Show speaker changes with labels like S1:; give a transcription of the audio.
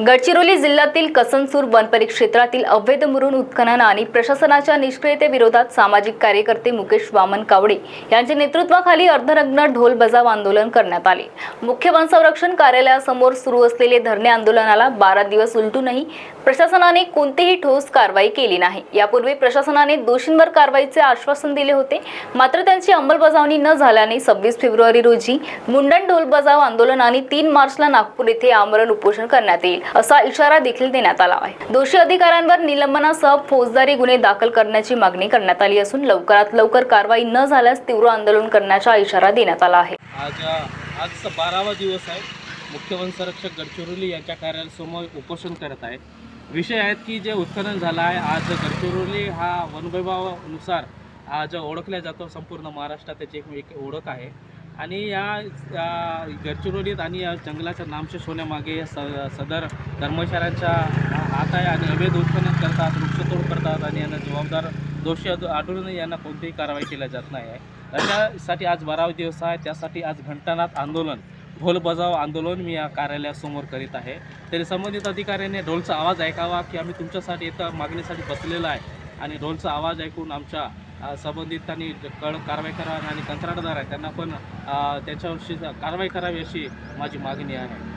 S1: गडचिरोली जिल्ह्यातील कसनसूर वन परिक्षेत्रातील अवैध मुरुण उत्खनन आणि प्रशासनाच्या निष्क्रियतेविरोधात सामाजिक कार्यकर्ते मुकेश वामन कावडे यांच्या नेतृत्वाखाली अर्धनग्न ढोल बजाव आंदोलन करण्यात आले. मुख्य वन संरक्षण कार्यालयासमोर सुरू असलेले धरणे आंदोलनाला बारा दिवस उलटूनही प्रशासनाने कोणतीही ठोस कारवाई केली नाही. यापूर्वी प्रशासनाने दोषींवर कारवाईचे आश्वासन दिले होते. मात्र त्यांची अंमलबजावणी न झाल्याने सव्वीस फेब्रुवारी रोजी मुंडन ढोल बजाव आंदोलन आणि तीन मार्चला नागपूर येथे आमरण उपोषण करण्यात येईल. असा इशारा देखील देण्यात आला आहे. दोषी अधिकाऱ्यांवर निलंबनासह फौजदारी गुन्हे दाखल करण्याची मागणी करण्यात आली असून लवकरात लवकर कारवाई न झाल्यास तीव्र आंदोलन करण्याचा इशारा देण्यात आला आहे.
S2: आज आजचा बारावा दिवस आहे. मुख्य वन संरक्षक गडचिरोली यांच्या कार्यालयासमोर उपोषण करत आहे. विषय आहेत की जे उत्खनन झालं आहे आज गडचिरोली हा वनविभागानुसार आज ओळखल्या जातो संपूर्ण महाराष्ट्रात त्याची एक ओळख आहे. आणि या गडचिरोलीत आणि या जंगलाच्या नामशेष होण्यामागे स सदर कर्मचाऱ्यांचा हात आहे आणि अवैध उत्खनन करतात वृक्षतोड करतात आणि यांना जबाबदार दोषी आढळूनही यांना कोणतीही कारवाई केल्या जात नाही आहे. त्याच्यासाठी आज बारावा दिवस आहे त्यासाठी आज घंटानाथ आंदोलन ढोल बजाव आंदोलन मी या कार्यालयासमोर करीत आहे. तरी संबंधित अधिकाऱ्याने ढोलचा आवाज ऐकावा की आम्ही तुमच्यासाठी इथं मागणीसाठी बसलेलो आहे आणि ढोलचा आवाज ऐकून आमच्या संबंधितांनी कळ कारवाई करावी आणि कंत्राटदार आहे त्यांना पण त्याच्यावरशी कारवाई करावी अशी माझी मागणी आहे.